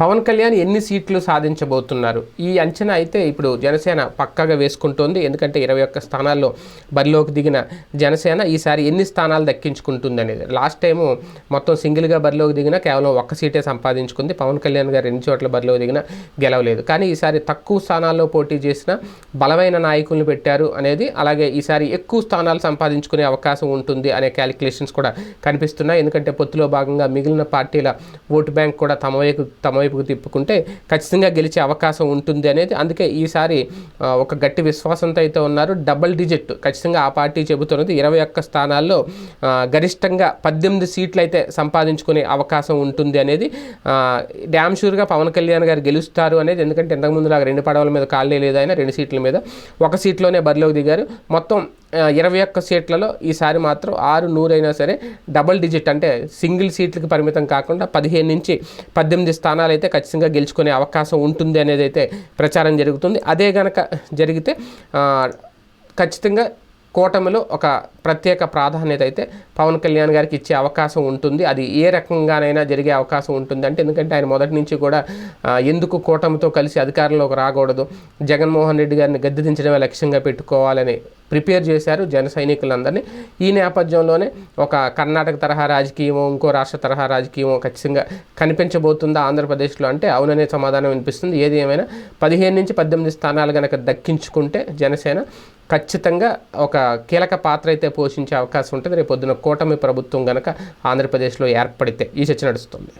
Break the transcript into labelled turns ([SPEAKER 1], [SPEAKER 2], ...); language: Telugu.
[SPEAKER 1] పవన్ కళ్యాణ్ ఎన్ని సీట్లు సాధించబోతున్నారు? ఈ అంచనా అయితే ఇప్పుడు జనసేన పక్కాగా వేసుకుంటోంది. ఎందుకంటే ఇరవై ఒక్క స్థానాల్లో బరిలోకి దిగిన జనసేన ఈసారి ఎన్ని స్థానాలు దక్కించుకుంటుంది అనేది లాస్ట్ టైము మొత్తం సింగిల్గా బరిలోకి దిగిన కేవలం ఒక్క సీటే సంపాదించుకుంది. పవన్ కళ్యాణ్ గారు రెండు చోట్ల బరిలోకి దిగిన గెలవలేదు. కానీ ఈసారి తక్కువ స్థానాల్లో పోటీ చేసిన బలమైన నాయకులను పెట్టారు అనేది అలాగే ఈసారి ఎక్కువ స్థానాలు సంపాదించుకునే అవకాశం ఉంటుంది అనే క్యాలిక్యులేషన్స్ కూడా కనిపిస్తున్నాయి. ఎందుకంటే పొత్తులో భాగంగా మిగిలిన పార్టీల ఓటు బ్యాంక్ కూడా తమ వైపు తమ వైపుకు తిప్పుకుంటే ఖచ్చితంగా గెలిచే అవకాశం ఉంటుంది అనేది అందుకే ఈసారి ఒక గట్టి విశ్వాసంతో అయితే ఉన్నారు. డబల్ డిజిట్ ఖచ్చితంగా ఆ పార్టీ చెబుతున్నది. ఇరవై ఒక్క స్థానాల్లో గరిష్టంగా పద్దెనిమిది సీట్లు అయితే సంపాదించుకునే అవకాశం ఉంటుంది అనేది డ్యామ్షూర్గా డ్యామ్ షూర్గా పవన్ కళ్యాణ్ గారు గెలుస్తారు అనేది ఎందుకంటే ఇంతకుముందు నాకు రెండు పడవల మీద కాళ్ళే లేదు ఆయన రెండు సీట్ల మీద. ఒక సీట్లోనే బరిలోకి దిగారు. మొత్తం ఇరవై ఒక్క సీట్లలో ఈసారి మాత్రం ఆరు నూరైనా సరే డబుల్ డిజిట్ అంటే సింగిల్ సీట్లకు పరిమితం కాకుండా పదిహేను నుంచి పద్దెనిమిది స్థానాలు అయితే ఖచ్చితంగా గెలుచుకునే అవకాశం ఉంటుంది అనేది అయితే ప్రచారం జరుగుతుంది. అదే గనక జరిగితే ఖచ్చితంగా కూటమిలో ఒక ప్రత్యేక ప్రాధాన్యత అయితే పవన్ కళ్యాణ్ గారికి ఇచ్చే అవకాశం ఉంటుంది. అది ఏ రకంగానైనా జరిగే అవకాశం ఉంటుంది అంటే ఎందుకంటే ఆయన మొదటి నుంచి కూడా ఎందుకు కూటమితో కలిసి అధికారంలోకి రాకూడదు? జగన్మోహన్ రెడ్డి గారిని గద్దె దించడమే లక్ష్యంగా పెట్టుకోవాలని ప్రిపేర్ చేశారు జన సైనికులందరినీ. ఈ నేపథ్యంలోనే ఒక కర్ణాటక తరహా రాజకీయమో ఇంకో రాష్ట్ర తరహా రాజకీయమో ఖచ్చితంగా కనిపించబోతుందా ఆంధ్రప్రదేశ్లో అంటే అవుననే సమాధానం వినిపిస్తుంది. ఏది ఏమైనా పదిహేను నుంచి పద్దెనిమిది స్థానాలు కనుక దక్కించుకుంటే జనసేన ఖచ్చితంగా ఒక కీలక పాత్ర అయితే పోషించే అవకాశం ఉంటుంది. రేపు పొద్దున కూటమి ప్రభుత్వం కనుక ఆంధ్రప్రదేశ్లో ఏర్పడితే ఈ చర్చ నడుస్తుంది.